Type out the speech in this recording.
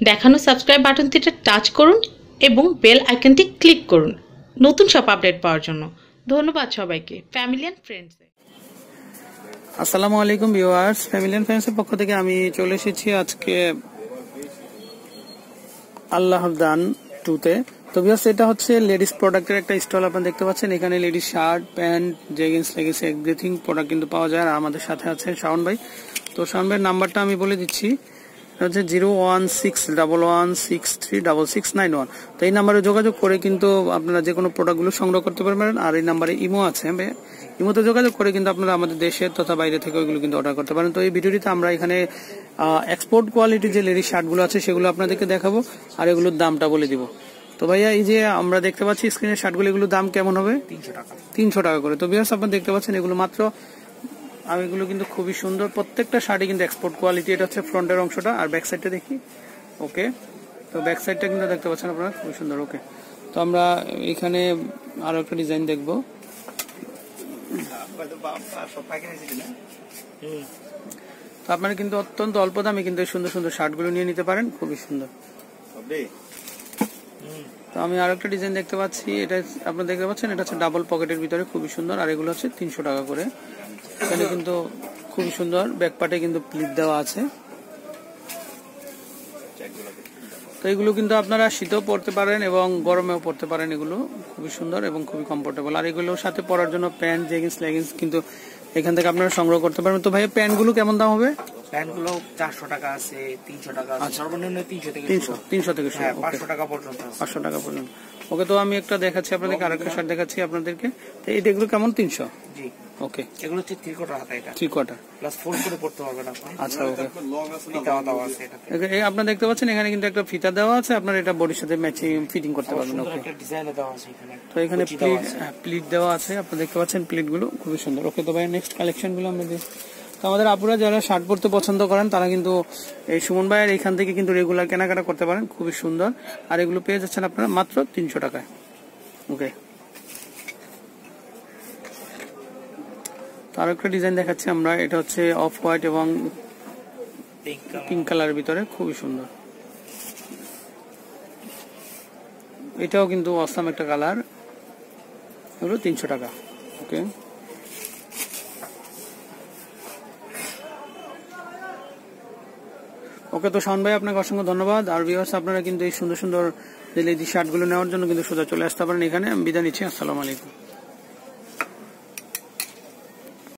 দেখানো subscribe বাটনটিতে touch করুন এবং বেল আইকনটি ক্লিক করুন। নতুন সব আপডেট পাওয়ার জন্য। ধন্যবাদ সবাইকে। ফ্যামিলি অ্যান্ড ফ্রেন্ডসে আসসালামু আলাইকুম ভিউয়ার্স ফ্যামিলি এন্ড ফ্রেন্ডসের পক্ষ থেকে আমি চলে এসেছি আজকে আল্লাহর দান টুতে তো ভিউয়ার্স এটা হচ্ছে লেডিস প্রোডাক্টের একটা স্টল আপনারা দেখতে পাচ্ছেন। এখানে ladies shirt pant jeggings leggings everything product কিন্তু পাওয়া যায়। আর আমাদের সাথে আছে শাওন ভাই। তো শাওন ভাইয়ের নাম্বারটা আমি বলে দিচ্ছি। হচ্ছে zero one six double one six three double six nine one. তো এই নাম্বারে যোগাযোগ করে কিন্তু আপনারা যে কোনো প্রোডাক্টগুলো সংগ্রহ করতে পারবেন। আর এই নাম্বারে ইমো আছে ভাই? ইমোতে যোগাযোগ করে কিন্তু আপনারা আমাদের দেশের তথা বাইরে থেকে ওইগুলো কিন্তু অর্ডার করতে পারেন। তো এই ভিডিওটিতে আমরা এখানে এক্সপোর্ট কোয়ালিটির যে লেডিস শার্টগুলো আছে সেগুলো আপনাদেরকে দেখাবো আর এগুলোর দামটা বলে দিব। তো ভাইয়া এই যে আমরা দেখতে পাচ্ছি স্ক্রিনের শার্টগুলো এগুলোর দাম কেমন হবে? তিনশো টাকা। তিনশো টাকা করে। তো বিয়ার্স আপনারা দেখতে পাচ্ছেন এগুলো মাত্র আর এগুলো কিন্তু খুবই সুন্দর। প্রত্যেকটা শাড়ি কিন্তু এক্সপোর্ট কোয়ালিটি এটা হচ্ছে ফ্রন্টের অংশটা, আর ব্যাক সাইডটা দেখি। ওকে তো ব্যাক সাইডটা কিন্তু দেখতে পাচ্ছেন আপনারা, খুবই সুন্দর ওকে তো আমরা এখানে আরও একটা ডিজাইন দেখব। তো আপনারা কিন্তু অত্যন্ত অল্প দামে কিন্তু সুন্দর সুন্দর শার্টগুলো নিয়ে নিতে পারেন, খুবই সুন্দর। তো আমি আর একটা ডিজাইন দেখতে পাচ্ছি। এটা আপনারা দেখতে পাচ্ছেন, এটা হচ্ছে ডাবল পকেটের ভিতরে খুবই সুন্দর, আর এগুলো হচ্ছে তিনশো টাকা করে। এখানে কিন্তু খুবই সুন্দর ব্যাকপাটে কিন্তু প্লিট দেওয়া আছে। তো এগুলো কিন্তু আপনারা শীতেও পড়তে পারেন এবং গরমেও পড়তে পারেন এগুলো। খুবই সুন্দর এবং খুবই কমফোর্টেবল আর এগুলোর সাথে পরার জন্য প্যান্ট জেগিংস লেগিংস কিন্তু এখান থেকে আপনারা সংগ্রহ করতে পারবেন। তো ভাই প্যান্টগুলো কেমন দাম হবে? প্যান্টগুলো চারশো টাকা আছে তিনশো টাকা আছে সর্বনিম্ন তিনশো থেকে তিনশো তিনশো থেকে হ্যাঁ ওকে। পাঁচশো টাকা পর্যন্ত পাঁচশো টাকা পর্যন্ত। ওকে তো আমি একটা দেখাচ্ছি আপনাদেরকে আরেকটা শার্ট দেখাচ্ছি আপনাদেরকে। তো এগুলো কেমন? তিনশো? জি। ওকে। এগুলো হচ্ছে থ্রি হাতা এটা। থ্রি কোয়ার্টার প্লাস ফোল্ড করে পড়তে পারবেন আপনি। আচ্ছা ওকে। ফিতা হাতাও আছে? এটাতে। আপনারা দেখতে পাচ্ছেন এখানে কিন্তু একটা ফিতা দেওয়া আছে আপনারা এটা বডির সাথে ম্যাচিং ফিটিং করতে পারবেন ওকে। একটা ডিজাইন দেওয়া আছে এখানে। তো এখানে প্লিট আছে। প্লিট দেওয়া আছে আপনারা দেখতে পাচ্ছেন প্লিটগুলো খুবই সুন্দর। ওকে তো ভাই নেক্সট কালেকশনগুলো আমরা দেখি তো আমাদের আপুরা যারা শার্ট পরতে পছন্দ করেন, তারা কিন্তু এই সুমন ভাইয়ের এখান থেকে কিন্তু রেগুলার কেনাকাটা করতে পারেন। খুবই সুন্দর। আর এগুলো পেয়ে যাচ্ছেন আপনারা মাত্র তিনশো টাকায়। ওকে তো আরও একটা ডিজাইন দেখাচ্ছি আমরা। এটা হচ্ছে অফ হোয়াইট এবং পিঙ্ক কালারের ভিতরে। খুবই সুন্দর। এটাও কিন্তু অসাম একটা কালার এগুলো তিনশো টাকা। ওকে ওকে তো শাওন ভাই, আপনাকে অসংখ্য ধন্যবাদ। আর ভিউয়ার্স আপনারা কিন্তু এই সুন্দর সুন্দর যে শার্টগুলো নেওয়ার জন্য কিন্তু সোজা চলে আসতে পারেন এখানে। আমি বিদায় নিচ্ছি, আসসালামু আলাইকুম।